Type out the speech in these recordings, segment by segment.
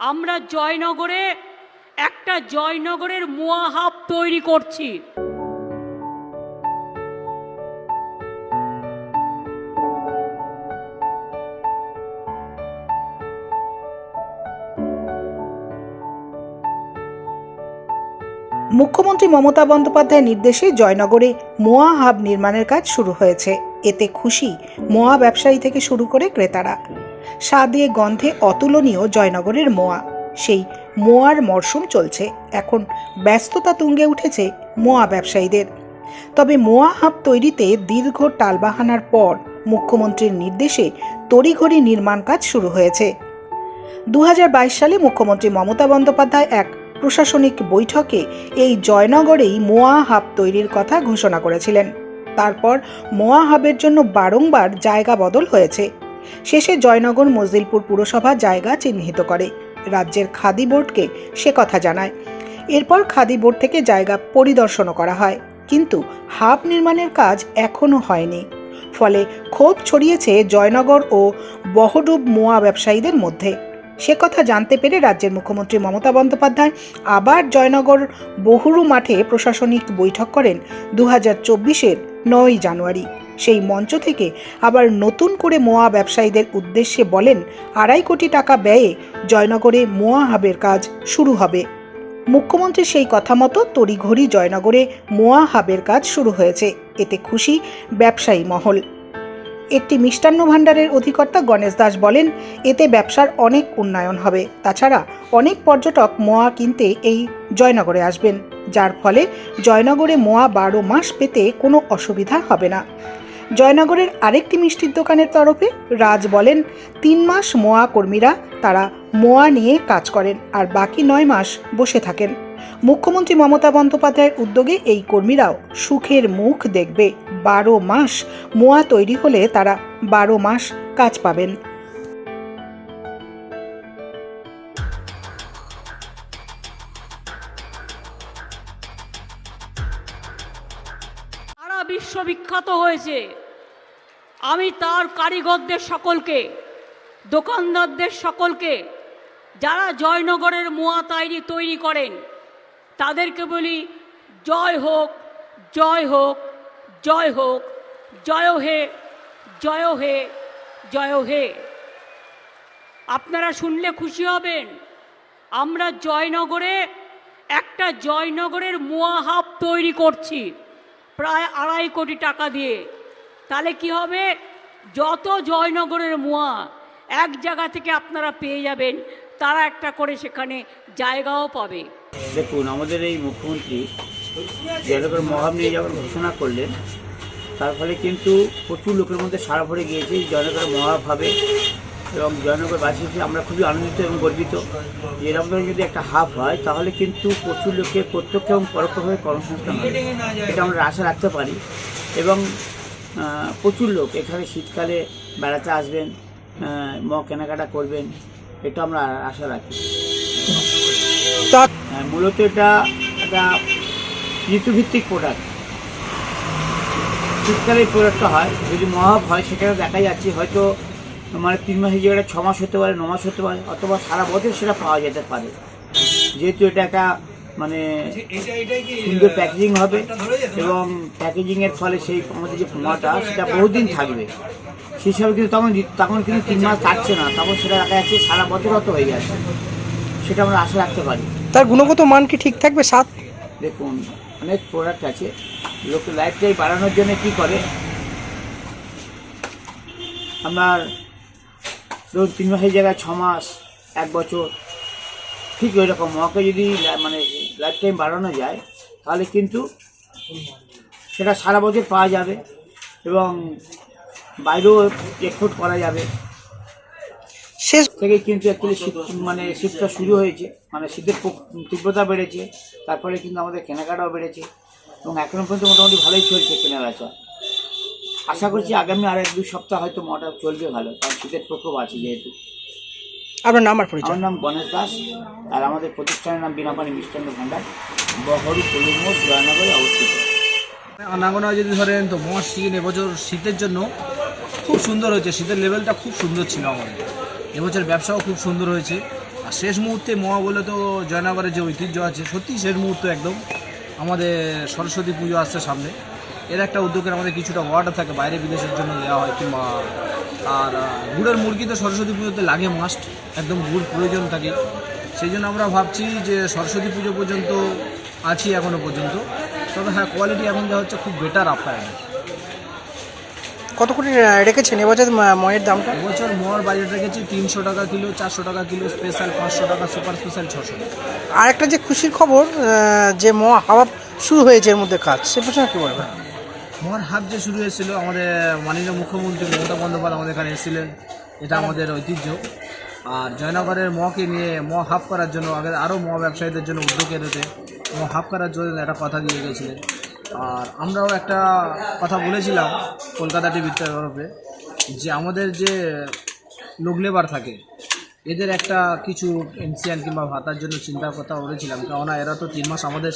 আমরা জয়নগরে একটা জয়নগরের মোয়া হাব তৈরি করছি। মুখ্যমন্ত্রী মমতা বন্দ্যোপাধ্যায়ের নির্দেশে জয়নগরে মোয়া হাব নির্মাণের কাজ শুরু হয়েছে। এতে খুশি মোয়া ব্যবসায়ী থেকে শুরু করে ক্রেতারা। স্বাদে গন্ধে অতুলনীয় জয়নগরের মোয়া। সেই মোয়ার মরশুম চলছে। এখন ব্যস্ততা তুঙ্গে উঠেছে মোয়া ব্যবসায়ীদের। তবে মোয়া হাব তৈরিতে দীর্ঘ টালবাহানার পর মুখ্যমন্ত্রীর নির্দেশে তড়িঘড়ি নির্মাণ কাজ শুরু হয়েছে। দু হাজার বাইশ সালে মুখ্যমন্ত্রী মমতা বন্দ্যোপাধ্যায় এক প্রশাসনিক বৈঠকে এই জয়নগরেই মোয়া হাব তৈরির কথা ঘোষণা করেছিলেন। তারপর মোয়া হাবের জন্য বারংবার জায়গা বদল হয়েছে। শেষে জয়নগর মজদিলপুর পুরসভা জায়গা চিহ্নিত করে। রাজ্যের খাদি বোর্ডকে সে কথা জানায়। এরপর খাদি বোর্ড থেকে জায়গা পরিদর্শনও করা হয়। কিন্তু হাব নির্মাণের কাজ এখনও হয়নি। ফলে ক্ষোভ ছড়িয়েছে জয়নগর ও বহডুব মোয়া ব্যবসায়ীদের মধ্যে। সে কথা জানতে পেরে রাজ্যের মুখ্যমন্ত্রী মমতা বন্দ্যোপাধ্যায় আবার জয়নগর বহুরু মাঠে প্রশাসনিক বৈঠক করেন দু হাজার চব্বিশের নয়ই জানুয়ারি। সেই মঞ্চ থেকে আবার নতুন করে মোয়া ব্যবসায়ীদের উদ্দেশ্যে বলেন, আড়াই কোটি টাকা ব্যয়ে জয়নগরে মোয়া হাবের কাজ শুরু হবে। মুখ্যমন্ত্রীর সেই কথা মতো তড়িঘড়ি জয়নগরে মোয়া হাবের কাজ শুরু হয়েছে। এতে খুশি ব্যবসায়ী মহল। একটি মিষ্টান্ন ভাণ্ডারের অধিকর্তা গণেশ দাস বলেন, এতে ব্যবসার অনেক উন্নয়ন হবে। তাছাড়া অনেক পর্যটক মোয়া কিনতে এই জয়নগরে আসবেন। যার ফলে জয়নগরে মোয়া বারো মাস পেতে কোনো অসুবিধা হবে না। জয়নগরের আরেকটি মিষ্টির দোকানের তরফে রাজ বলেন, তিন মাস মোয়া কর্মীরা তারা মোয়া নিয়ে কাজ করেন আর বাকি নয় মাস বসে থাকেন। মুখ্যমন্ত্রী মমতা বন্দ্যোপাধ্যায়ের উদ্যোগে এই কর্মীরাও সুখের মুখ দেখবে। বারো মাস মোয়া তৈরি হলে তারা বারো মাস কাজ পাবেন। বিশ্ববিখ্যাত হয়েছে। আমি তার কারিগরদের সকলকে, দোকানদারদের সকলকে, যারা জয়নগরের মোয়া তৈরি তৈরি করেন, তাদেরকে বলি, জয় হোক জয় হোক জয় হোক, জয় হে জয় হে জয় হে। আপনারা শুনলে খুশি হবেন, আমরা জয়নগরে একটা জয়নগরের মোয়া হাব তৈরি করছি, প্রায় আড়াই কোটি টাকা দিয়ে। তাহলে কি হবে? যত জয়নগরের মোয়া এক জায়গা থেকে আপনারা পেয়ে যাবেন, তারা একটা করে সেখানে জায়গাও পাবে। দেখুন, আমাদের এই মুখ্যমন্ত্রী জয়নগর মহাব নিয়ে যখন ঘোষণা করলেন। তার ফলে কিন্তু প্রচুর লোকের মধ্যে সারা ভরে গিয়েছে জয়নগর মহাব হবে। এবং জয়নগরবাসী হিসেবে আমরা খুবই আনন্দিত এবং গর্বিত এরকম ধরনের যদি একটা হাব হয়, তাহলে কিন্তু প্রচুর লোকের প্রত্যক্ষ এবং পরোক্ষভাবে কর্মসংস্থান হবে। এটা আমরা আশা রাখতে পারি। এবং প্রচুর লোক। এখানে শীতকালে বেড়াতে আসবেন ম কেনাকাটা করবেন এটা আমরা আশা রাখি। হ্যাঁ, মূলত এটা একটা ঋতুভিত্তিক প্রোডাক্ট শীতকালে এই প্রোডাক্টটা হয় যদি মহাব হয় সেখানে দেখা যাচ্ছে হয়তো মানে তিন মাসের জায়গাটা ছ মাস হতে পারে ন মাস হতে পারে অথবা সারা বছর সেটা পাওয়া যেতে পারে। যেহেতু এটা একটা মানে সুন্দর প্যাকেজিং হবে এবং প্যাকেজিংয়ের ফলে সেই আমাদের যে পোমাটা সেটা বহুদিন থাকবে। সেই হিসাবে কিন্তু তখন তখন কিন্তু তিন মাস থাকছে না তখন সেটা দেখা যাচ্ছে সারা বছর অত হয়ে যাচ্ছে সেটা আমরা আশা রাখতে পারি। তার গুণগত মান কি ঠিক থাকবে স্বাদ দেখুন অনেক প্রোডাক্ট আছে। লোক লাইফটাই বাড়ানোর জন্য কি করে? আপনার ধরুন তিন মাসের জায়গায় ছ মাস এক বছর ঠিক ওই রকম মহাকে যদি মানে লাইফ টাইম বাড়ানো যায় তাহলে কিন্তু সেটা সারা বছর পাওয়া যাবে এবং বাইরেও এক্সপোর্ট করা যাবে। শেষ থেকে কিন্তু অ্যাকচুয়ালি শীত মানে শীতটা শুরু হয়েছে। মানে শীতের তীব্রতা বেড়েছে তারপরে কিন্তু আমাদের কেনাকাটাও বেড়েছে এবং এখনও পর্যন্ত মোটামুটি ভালোই চলছে কেনাবেচা। আশা করছি আগামী আর এক দুই সপ্তাহ হয়তো মোটা চলবে ভালো কারণ শীতের প্রকোপ আছে যেহেতু। আপনার নাম আর পরিচয়? আমার নাম গণেশ দাস আর আমাদের প্রতিষ্ঠানের নাম বিনাপানি মিষ্টান্ন ভাণ্ডার বহরু কলুমোড় জয়নগরে অবস্থিত। আনাগোনা যদি ধরেন তো মোয়ার সিজন এবছর শীতের জন্য খুব সুন্দর হয়েছে। শীতের লেভেলটা খুব সুন্দর ছিল আমাদের। এবছর ব্যবসাও খুব সুন্দর হয়েছে। আর শেষ মুহূর্তে মহা বলে তো জয়নগরের যে ঐতিহ্য আছে সত্যি শেষ মুহূর্ত একদম। আমাদের সরস্বতী পুজো আসছে সামনে। এর একটা উদ্যোগের আমাদের কিছুটা অর্ডার থাকে বাইরে বিদেশের জন্য দেওয়া হয় কিংবা আর গুড়ের মুরগি তো সরস্বতী পুজোতে লাগে মাস্ট একদম গুড় প্রয়োজন থাকে। সেই জন্য আমরা ভাবছি যে সরস্বতী পুজো পর্যন্ত আছি এখনও পর্যন্ত। তবে হ্যাঁ কোয়ালিটি এখন যা হচ্ছে খুব বেটার আপ্যায়ন কত কোটি রেখেছেন? এবছর ময়ের দামটা? এবছর মোয়ার বাজেট রেখেছি তিনশো টাকা কিলো চারশো টাকা কিলো স্পেশাল পাঁচশো টাকা সুপার স্পেশাল ছশো টাকা। আর একটা যে খুশির খবর যে ম হাওয়া শুরু হয়েছে এর মধ্যে কাজ সে প্রশ্নে কি বলবেন? মোহর হাট যে শুরু হয়েছিল, আমাদের মাননীয় মুখ্যমন্ত্রী মমতা বন্দ্যোপাধ্যায় আমাদের এখানে এসেছিলেন। এটা আমাদের ঐতিহ্য। আর জয়নগরের মকে নিয়ে ম হাফ করার জন্য, আগে আরও ম ব্যবসায়ীদের জন্য উদ্যোগের হতে ম হাফ করার জন্য একটা কথা দিয়ে গেছিলেন। আর আমরাও একটা কথা বলেছিলাম কলকাতা টিভির তরফে, যে আমাদের যে লোক লেবার থাকে, এদের একটা কিছু এনসিয়ান কিংবা ভাতার জন্য চিন্তার কথা বলেছিলাম। কেননা এরা তো তিন মাস আমাদের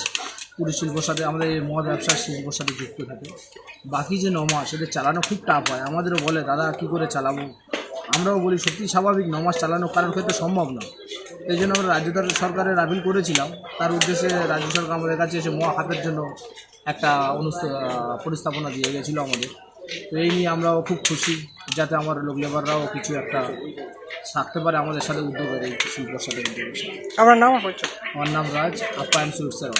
পুরো শিল্পর সাথে আমাদের এই মদ ব্যবসার শিল্পর সাথে যুক্ত থাকে। বাকি যে ন মাস এদের চালানো খুব টাফ হয়। আমাদেরও বলে দাদা কী করে চালাবো? আমরাও বলি সত্যি স্বাভাবিক ন মাস চালানো কারোর ক্ষেত্রে সম্ভব না। এই জন্য আমরা রাজ্য সরকারের আপিল করেছিলাম। তার উদ্দেশ্যে রাজ্য সরকার আমাদের কাছে এসে মহা হাতের জন্য একটা পরিস্থাপনা দিয়ে গেছিল আমাদের। তো এই নিয়ে আমরাও খুব খুশি যাতে আমার লোক লেবাররাও কিছু একটা থাকতে পারে আমাদের সাথে উদ্যোগের এই শিল্পর সাথে। উদ্যোগের সাথে আপনার নাম আমার নাম রাজ আপ্যায়ন সুইটসের